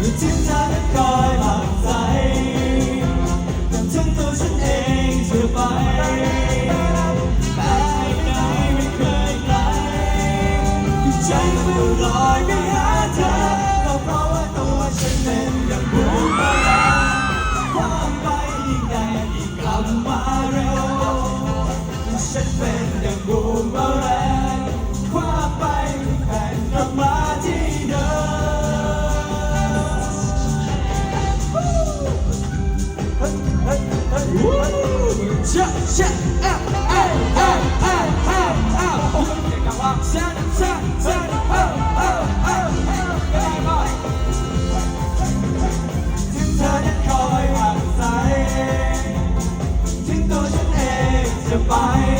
ดูช่เธนั้นคยหลัใจทั้งตัวฉันเองเธอไปแต่ไม่ไกลไม่เคยไกลใจมันลอยไม่ จะไป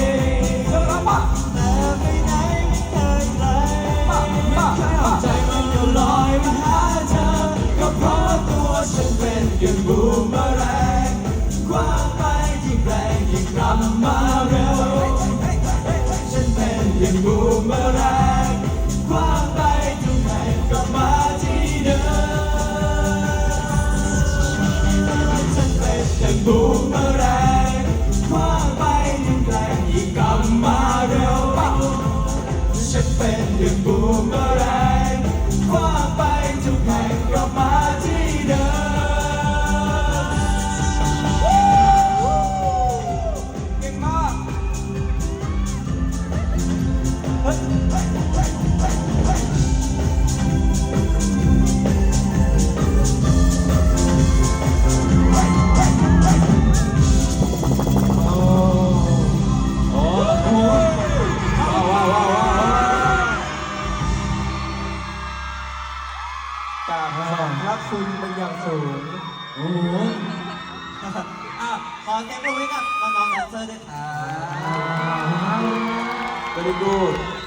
Boomer. กราบรักคุณเป็นอย่างสูงโอ้โหอะขอเสียปมไว้กับน้องๆแดนเซอร์ด้วยค่ะ very good